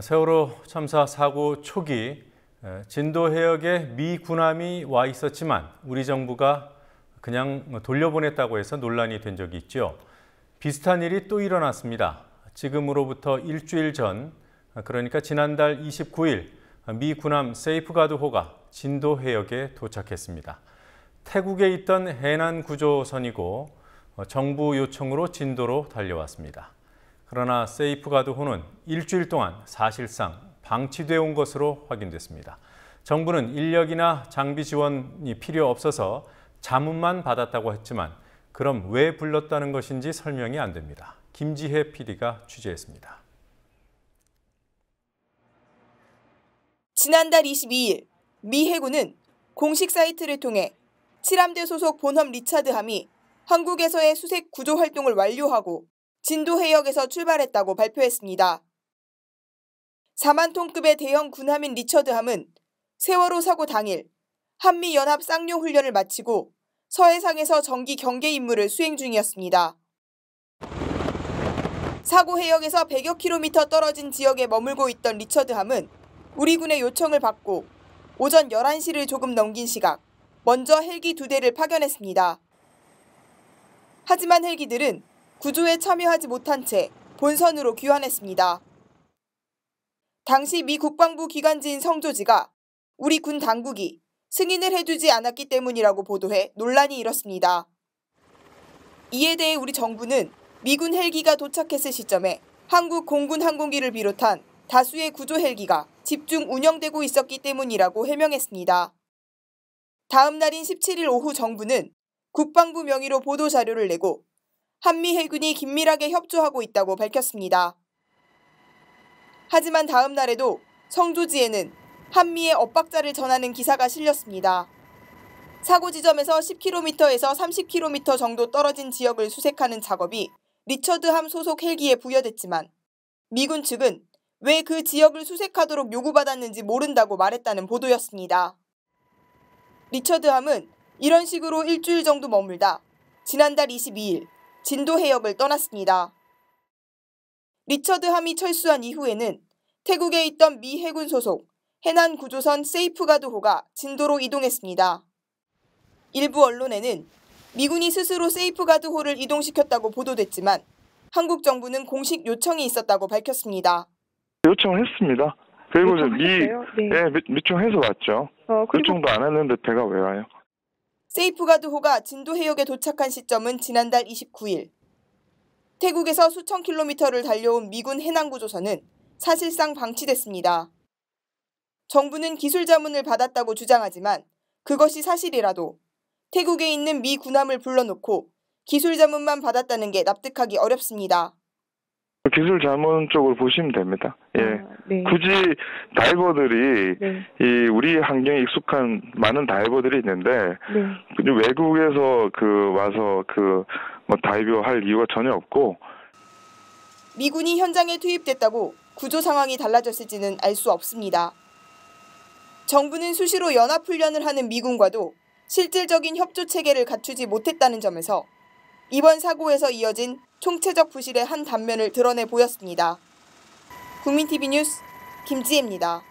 세월호 참사 사고 초기 진도 해역에 미 군함이 와 있었지만 우리 정부가 그냥 돌려보냈다고 해서 논란이 된 적이 있죠. 비슷한 일이 또 일어났습니다. 지금으로부터 일주일 전, 그러니까 지난달 29일 미 군함 세이프가드호가 진도 해역에 도착했습니다. 태국에 있던 해난 구조선이고 정부 요청으로 진도로 달려왔습니다. 그러나 세이프가드호는 일주일 동안 사실상 방치되어 온 것으로 확인됐습니다. 정부는 인력이나 장비 지원이 필요 없어서 자문만 받았다고 했지만 그럼 왜 불렀다는 것인지 설명이 안 됩니다. 김지혜 PD가 취재했습니다. 지난달 22일 미 해군은 공식 사이트를 통해 칠함대 소속 본함 리차드 함이 한국에서의 수색 구조 활동을 완료하고 진도 해역에서 출발했다고 발표했습니다. 4만 톤급의 대형 군함인 리처드함은 세월호 사고 당일 한미연합 쌍용 훈련을 마치고 서해상에서 정기 경계 임무를 수행 중이었습니다. 사고 해역에서 100여 킬로미터 떨어진 지역에 머물고 있던 리처드함은 우리 군의 요청을 받고 오전 11시를 조금 넘긴 시각 먼저 헬기 두 대를 파견했습니다. 하지만 헬기들은 구조에 참여하지 못한 채 본선으로 귀환했습니다. 당시 미 국방부 기관지인 성조지가 우리 군 당국이 승인을 해주지 않았기 때문이라고 보도해 논란이 일었습니다. 이에 대해 우리 정부는 미군 헬기가 도착했을 시점에 한국 공군 항공기를 비롯한 다수의 구조 헬기가 집중 운영되고 있었기 때문이라고 해명했습니다. 다음 날인 17일 오후 정부는 국방부 명의로 보도 자료를 내고 한미 해군이 긴밀하게 협조하고 있다고 밝혔습니다. 하지만 다음 날에도 성조지에는 한미의 엇박자를 전하는 기사가 실렸습니다. 사고 지점에서 10km에서 30km 정도 떨어진 지역을 수색하는 작업이 리처드함 소속 헬기에 부여됐지만 미군 측은 왜 그 지역을 수색하도록 요구받았는지 모른다고 말했다는 보도였습니다. 리처드함은 이런 식으로 일주일 정도 머물다 지난달 22일 진도 해역을 떠났습니다. 리처드 함이 철수한 이후에는 태국에 있던 미 해군 소속 해난 구조선 세이프가드호가 진도로 이동했습니다. 일부 언론에는 미군이 스스로 세이프가드호를 이동시켰다고 보도됐지만 한국 정부는 공식 요청이 있었다고 밝혔습니다. 요청을 했습니다. 그리고 미, 네. 네, 요청해서 왔죠. 어, 요청도 안 했는데 배가 왜 와요? 세이프가드호가 진도 해역에 도착한 시점은 지난달 29일. 태국에서 수천 킬로미터를 달려온 미군 해난구조선은 사실상 방치됐습니다. 정부는 기술 자문을 받았다고 주장하지만 그것이 사실이라도 태국에 있는 미 군함을 불러놓고 기술 자문만 받았다는 게 납득하기 어렵습니다. 기술 자문 쪽으로 보시면 됩니다. 예. 아, 네. 굳이 다이버들이 네. 이 우리 환경에 익숙한 많은 다이버들이 있는데 네. 외국에서 그 와서 그 뭐 다이버 할 이유가 전혀 없고 미군이 현장에 투입됐다고 구조 상황이 달라졌을지는 알 수 없습니다. 정부는 수시로 연합훈련을 하는 미군과도 실질적인 협조 체계를 갖추지 못했다는 점에서 이번 사고에서 이어진 총체적 부실의 한 단면을 드러내 보였습니다. 국민TV 뉴스 김지혜입니다.